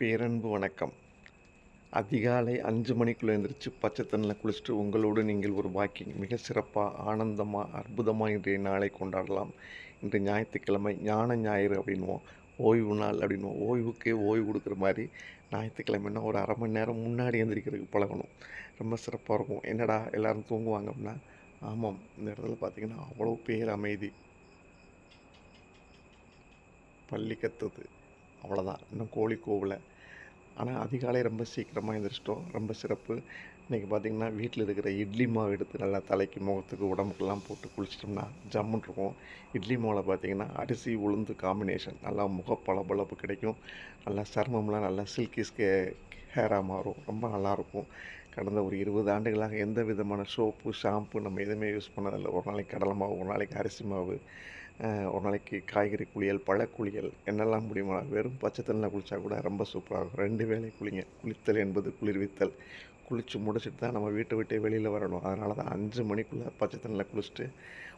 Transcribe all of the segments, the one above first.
பேரன்பு வணக்கம். அதிகாலை அஞ்சு மணிக்குள்ளே எழுந்திரிச்சு பச்சை தண்ணியில் குளிச்சுட்டு உங்களோடு நீங்கள் ஒரு வாக்கிங். மிக சிறப்பாக ஆனந்தமாக அற்புதமாக இன்றைய நாளை கொண்டாடலாம். இன்று ஞாயிற்றுக்கிழமை ஞான ஞாயிறு அப்படின்வோம் ஓய்வு நாள் அப்படின்வோம் ஓய்வுக்கே ஓய்வு கொடுக்குற மாதிரி ஞாயிற்றுக்கிழமைன்னா ஒரு அரை மணி நேரம் முன்னாடி எழுந்திரிக்கிறதுக்கு பழகணும். ரொம்ப சிறப்பாக இருக்கும். என்னடா எல்லோரும் தூங்குவாங்க அப்படின்னா ஆமாம் இந்த இடத்துல பார்த்தீங்கன்னா அவ்வளோ பேர் அமைதி. பள்ளி கத்துது. அவ்வளோதான் இன்னும் கோழி கோவலை. ஆனால் அதிகாலை ரொம்ப சீக்கிரமாக எழுந்திரிச்சிட்டோம் ரொம்ப சிறப்பு. இன்றைக்கி பார்த்திங்கன்னா வீட்டில் இருக்கிற இட்லி மாவு எடுத்து நல்லா தலைக்கு முகத்துக்கு உடம்புக்கெல்லாம் போட்டு குளிச்சிட்டோம்னா ஜம்முன் இருக்கும். இட்லி மாவில் பார்த்திங்கன்னா அரிசி உளுந்து காம்பினேஷன் நல்லா முக பளபளப்பு கிடைக்கும். நல்லா சருமம்லாம் நல்லா சில்கி ஸ்கே ஹேராக மாறும். ரொம்ப நல்லாயிருக்கும். கடந்த ஒரு இருபது ஆண்டுகளாக எந்த விதமான சோப்பு ஷாம்பு நம்ம எதுவுமே யூஸ் பண்ணதில்லை. ஒரு நாளைக்கு கடலை மாவு ஒரு நாளைக்கு அரிசி மாவு ஒரு நாளைக்கு காய்கறி குளியல் பழக்குளியல் என்னெல்லாம் முடியுமோ வெறும் பச்சை தண்ணியில் குளித்தா கூட ரொம்ப சூப்பராக இருக்கும். ரெண்டு வேலை குளிங்க. குளித்தல் என்பது குளிர்வித்தல். குளித்து முடிச்சுட்டு தான் நம்ம வீட்டை விட்டே வெளியில் வரணும். அதனால தான் அஞ்சு மணிக்குள்ளே பச்சை தண்ணியில் குளிச்சுட்டு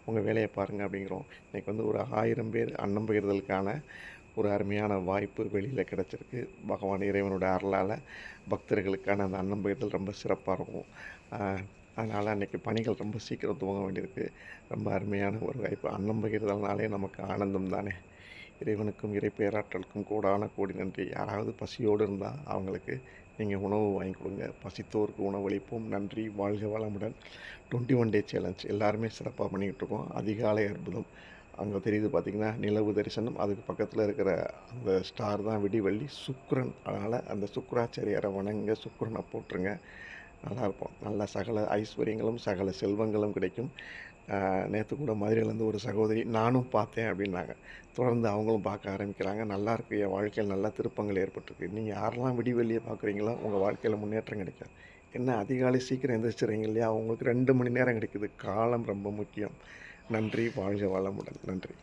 உங்கள் வேலையை பாருங்கள் அப்படிங்கிறோம். இன்றைக்கி வந்து ஒரு ஆயிரம் பேர் அன்னம் பகிர்தலுக்கான ஒரு அருமையான வாய்ப்பு வெளியில் கிடச்சிருக்கு. பகவான் இறைவனோட அருளால் பக்தர்களுக்கான அந்த அன்னம் பகிர்தல் ரொம்ப சிறப்பாக இருக்கும். அதனால் அன்றைக்கி பணிகள் ரொம்ப சீக்கிரம் துவங்க வேண்டியிருக்கு. ரொம்ப அருமையான ஒரு வாய்ப்பு. அன்னம் பகிர்தல்னாலே நமக்கு ஆனந்தம் தானே. இறைவனுக்கும் இறை பேராற்றலுக்கும் கூடான கோடி நன்றி. யாராவது பசியோடு இருந்தால் அவங்களுக்கு நீங்கள் உணவு வாங்கி கொடுங்க. பசித்தோருக்கு உணவளிப்போம் நன்றி. வாழ்க வளமுடன். Twenty one day challenge. எல்லாருமே சிறப்பாக பண்ணிக்கிட்டு இருக்கோம். அதிகாலை அற்புதம். அங்கே தெரியுது பார்த்திங்கன்னா நிலவு தரிசனம். அதுக்கு பக்கத்தில் இருக்கிற அந்த ஸ்டார் தான் விடிவெள்ளி. சுக்ரன். அதனால் அந்த சுக்ராச்சாரியரை வணங்க சுக்ரனை போட்டுருங்க நல்லாயிருப்போம் நல்ல சகல ஐஸ்வர்யங்களும் சகல செல்வங்களும் கிடைக்கும். நேற்று கூட மதுரையிலேருந்து ஒரு சகோதரி நானும் பார்த்தேன் அப்படின்னாங்க. தொடர்ந்து அவங்களும் பார்க்க ஆரம்பிக்கிறாங்க. நல்லா இருக்கு. என் வாழ்க்கையில் நல்ல திருப்பங்கள் ஏற்பட்டிருக்கு. நீங்கள் யாரெல்லாம் விடிவெளியை பார்க்குறீங்களோ உங்கள் வாழ்க்கையில் முன்னேற்றம் கிடைக்கும் என்ன? அதிகாலை சீக்கிரம் எந்திரிச்சிடுறீங்க இல்லையா? அவங்களுக்கு ரெண்டு மணி நேரம் கிடைக்குது. காலம் ரொம்ப முக்கியம். நன்றி வாழ்க வளமுடன். நன்றி.